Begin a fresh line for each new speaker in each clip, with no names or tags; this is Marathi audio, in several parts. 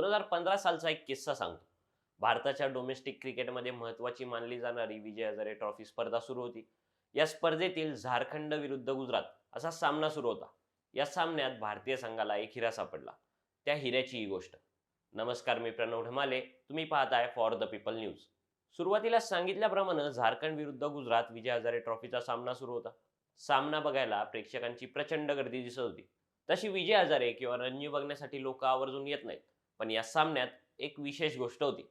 दोन हजार पंधरा सालचा एक किस्सा सांगतो. भारताच्या डोमेस्टिक क्रिकेटमध्ये महत्वाची मानली जाणारी विजय हजारे ट्रॉफी स्पर्धा सुरू होती. या स्पर्धेतील झारखंड विरुद्ध गुजरात असा सामना सुरू होता. या सामन्यात भारतीय संघाला एक हिरा सापडला. त्या हिऱ्याची ही गोष्ट. नमस्कार मी प्रणव ढमाले. तुम्ही पाहताय फॉर द पीपल न्यूज सुरुवातीला सांगितल्याप्रमाणे झारखंड विरुद्ध गुजरात विजय हजारे ट्रॉफीचा सामना सुरू होता. सामना बघायला प्रेक्षकांची प्रचंड गर्दी दिसत होती. तशी विजय हजारे किंवा रणजी बघण्यासाठी लोक आवर्जून येत नाहीत. पण या सामन्यात एक विशेष गोष्ट होती.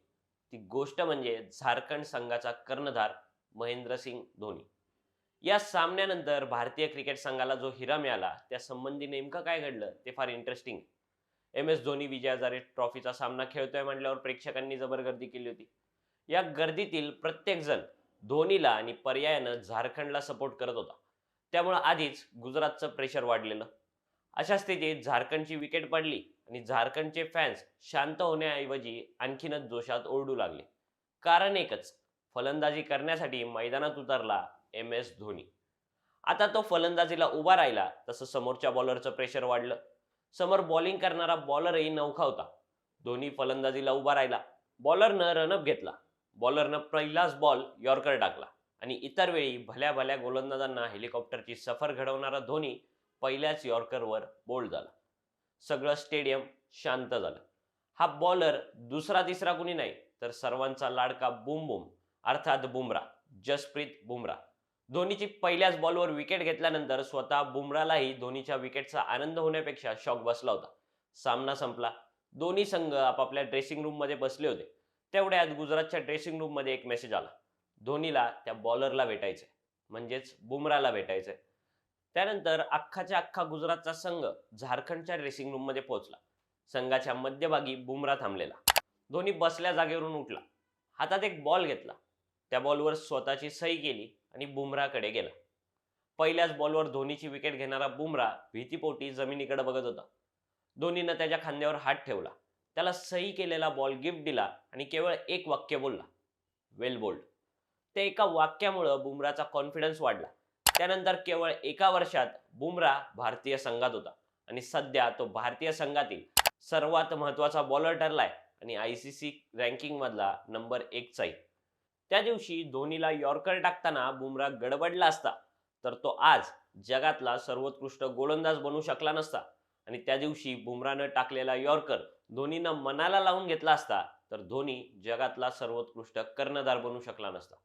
ती गोष्ट म्हणजे झारखंड संघाचा कर्णधार महेंद्रसिंग धोनी. या सामन्यानंतर भारतीय क्रिकेट संघाला जो हिरा मिळाला त्या संबंधी नेमकं काय घडलं ते फार interesting M S Dhoni Vijay Hazare ट्रॉफीचा सामना खेळतोय म्हटल्यावर प्रेक्षकांनी जबर गर्दी केली होती. या गर्दीतील प्रत्येकजण धोनीला आणि पर्यायानं झारखंडला सपोर्ट करत होता. त्यामुळं आधीच गुजरातचं प्रेशर वाढलेलं. अशा स्थितीत झारखंडची विकेट पडली आणि झारखंडचे फॅन्स शांत होण्याऐवजी आणखीनच जोशात ओरडू लागले. कारण एकच फलंदाजी करण्यासाठी मैदानात उतरला एम एस धोनी. आता तो फलंदाजीला उभा राहिला तसं समोरच्या बॉलरचं प्रेशर वाढलं. समोर बॉलिंग करणारा बॉलरही नौखा होता. धोनी फलंदाजीला उभा राहिला. बॉलरनं रनअप घेतला. बॉलरनं पहिलाच बॉल यॉर्कर टाकला. आणि इतर वेळी भल्या भल्या गोलंदाजांना हेलिकॉप्टरची सफर घडवणारा धोनी पहिल्याच यॉर्करवर बोल्ड झाला. सगळं स्टेडियम शांत झालं. हा बॉलर दुसरा तिसरा कुणी नाही तर सर्वांचा लाडका बुम बुम अर्थात बुमरा जसप्रीत बुमरा धोनीची पहिल्याच बॉलवर विकेट घेतल्यानंतर स्वतः बुमरालाही धोनीच्या विकेटचा आनंद होण्यापेक्षा शॉक बसला होता. सामना संपला. दोन्ही संघ आपापल्या ड्रेसिंग रूममध्ये बसले होते. तेवढ्यात गुजरातच्या ड्रेसिंग रूममध्ये एक मेसेज आला. धोनीला त्या बॉलरला भेटायचंय. म्हणजेच बुमराला भेटायचंय. त्यानंतर अख्खाच्या अख्खा गुजरातचा संघ झारखंडच्या ड्रेसिंग रूममध्ये पोहोचला. संघाच्या मध्यभागी बुमरा थांबलेला. धोनी बसल्या जागेवरून उठला. हातात एक बॉल घेतला. त्या बॉलवर स्वतःची सही केली आणि बुमराकडे गेला. पहिल्याच बॉलवर धोनीची विकेट घेणारा बुमरा भीतीपोटी जमिनीकडे बघत होता. धोनीनं त्याच्या खांद्यावर हात ठेवला. त्याला सही केलेला बॉल गिफ्ट दिला आणि केवळ एक वाक्य बोलला. वेल बोल्ड त्या एका वाक्यामुळं बुमराचा कॉन्फिडन्स वाढला. त्यानंतर केवळ एका वर्षात बुमरा भारतीय संघात होता. आणि सध्या तो भारतीय संघातील सर्वात महत्त्वाचा बॉलर ठरलाय आणि आय सी सी रँकिंग मधला नंबर एकचा आहे त्या दिवशी धोनीला यॉर्कर टाकताना बुमरा गडबडला असता तर तो आज जगातला सर्वोत्कृष्ट गोलंदाज बनू शकला नसता. आणि त्या दिवशी बुमरानं टाकलेला यॉर्कर धोनीनं मनाला लावून घेतला असता तर धोनी जगातला सर्वोत्कृष्ट कर्णधार बनू शकला नसता.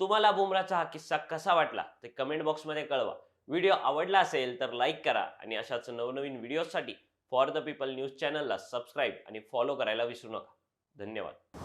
तुम्हाला बुमराचा हा किस्सा कसा वाटला ते कमेंट बॉक्समध्ये कळवा. व्हिडिओ आवडला असेल तर लाईक करा आणि अशाच नवनवीन व्हिडिओसाठी फॉर द पीपल न्यूज चॅनलला सबस्क्राईब आणि फॉलो करायला विसरू नका. धन्यवाद.